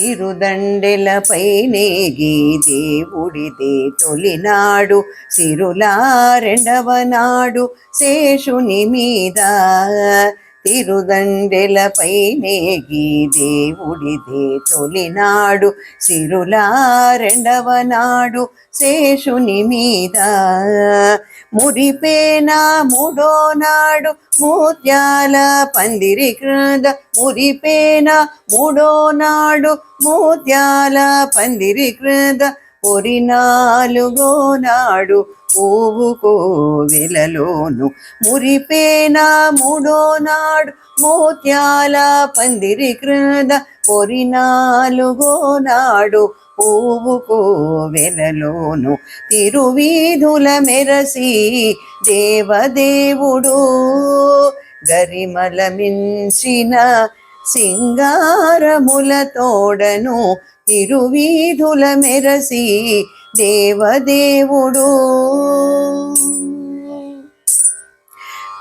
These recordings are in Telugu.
తిరుదండెలపై నేగి దేవుడిదే తొలినాడు. సిరులా రెండవ నాడు శేషుని మీద తిరుదండెలపై నేగి దేవుడిదే తొలినాడు. సిరులా రెండవ నాడు శేషుని మీద మురిపేనా మూడో నాడు మూత్యాల పందిరి క్రింద మురిపేనా మూడో నాడు మూత్యాల పందిరి క్రింద పొరి నాలుగో నాడు పువ్వు కోవెలలోను. మురిపేన మూడో నాడు మోత్యాల పందిరి క్రింద పొరి నాలుగో నాడు పువ్వు కోవెలలోను. తిరువీధుల మెరసి దేవదేవుడు గరిమల మించిన సింగారముల తోడను తిరువీధుల మెరసి దేవదేవుడు.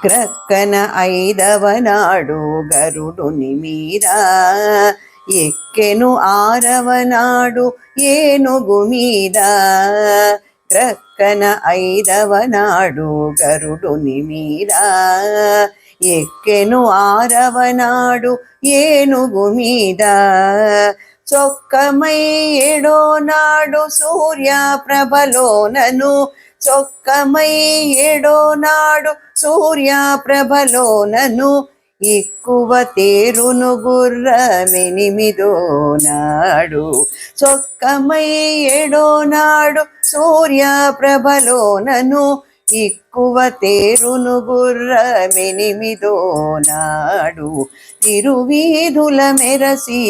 క్రక్కన ఐదవ నాడు గరుడుని మీద ఎక్కెను ఆరవ నాడు ఏనుగు మీద. క్రక్కన ఐదవ నాడు గరుడుని మీద ఎక్కెను ఆరవ నాడు ఏనుగు మీద. చొక్కమై ఏడో నాడు సూర్య ప్రభలోనను. చొక్కమై ఏడో నాడు సూర్య ప్రభలోనను. ఎక్కువ తేరును గుర్రమెనిమిదో నాడు చొక్కమై ఏడో నాడు సూర్య ప్రభలోనను. ఎక్కువ తేరును గుర్రమెనిమిదో నాడు తిరువీధుల మెరసి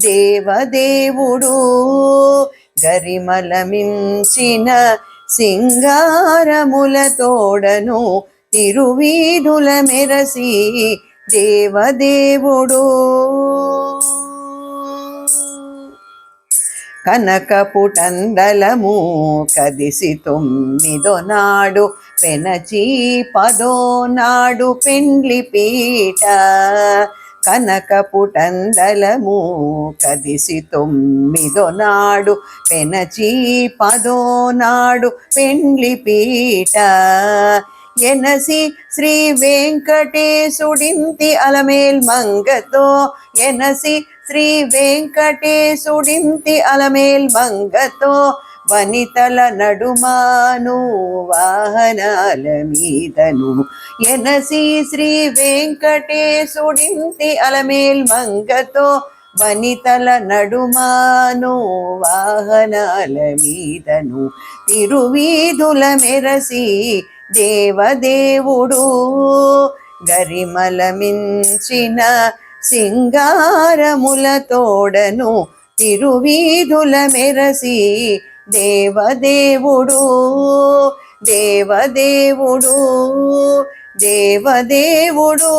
దేవదేవుడు గరిమల మించిన సింగారముల తిరువీధుల మెరసి దేవదేవుడు. కనకపుటందలము కదిసి తొమ్మిదో నాడు పెనచి పదో నాడు పెండ్లి పీట కనకపుటందలము కదిసి తొమ్మిదో నాడు పెనచి పదో నాడు పెండ్లి పీట ఎనసి శ్రీ వెంకటేశుడింతి అలమేల్ మంగతో. ఎనసి శ్రీ వెంకటేశుడింతి అలమేల్ మంగతో. వనితల నడుమాను వాహనాల మీదను. ఎనసి శ్రీ వెంకటేశుడింతి అలమేల్ మంగతో వనితల నడుమాను వాహనాల మీదను. తిరువీధుల మెరసి దేవదేవుడు గరిమల మించిన సింగారముల తోడను. తిరువీధుల మెరసి దేవదేవుడు దేవదేవుడు దేవదేవుడు.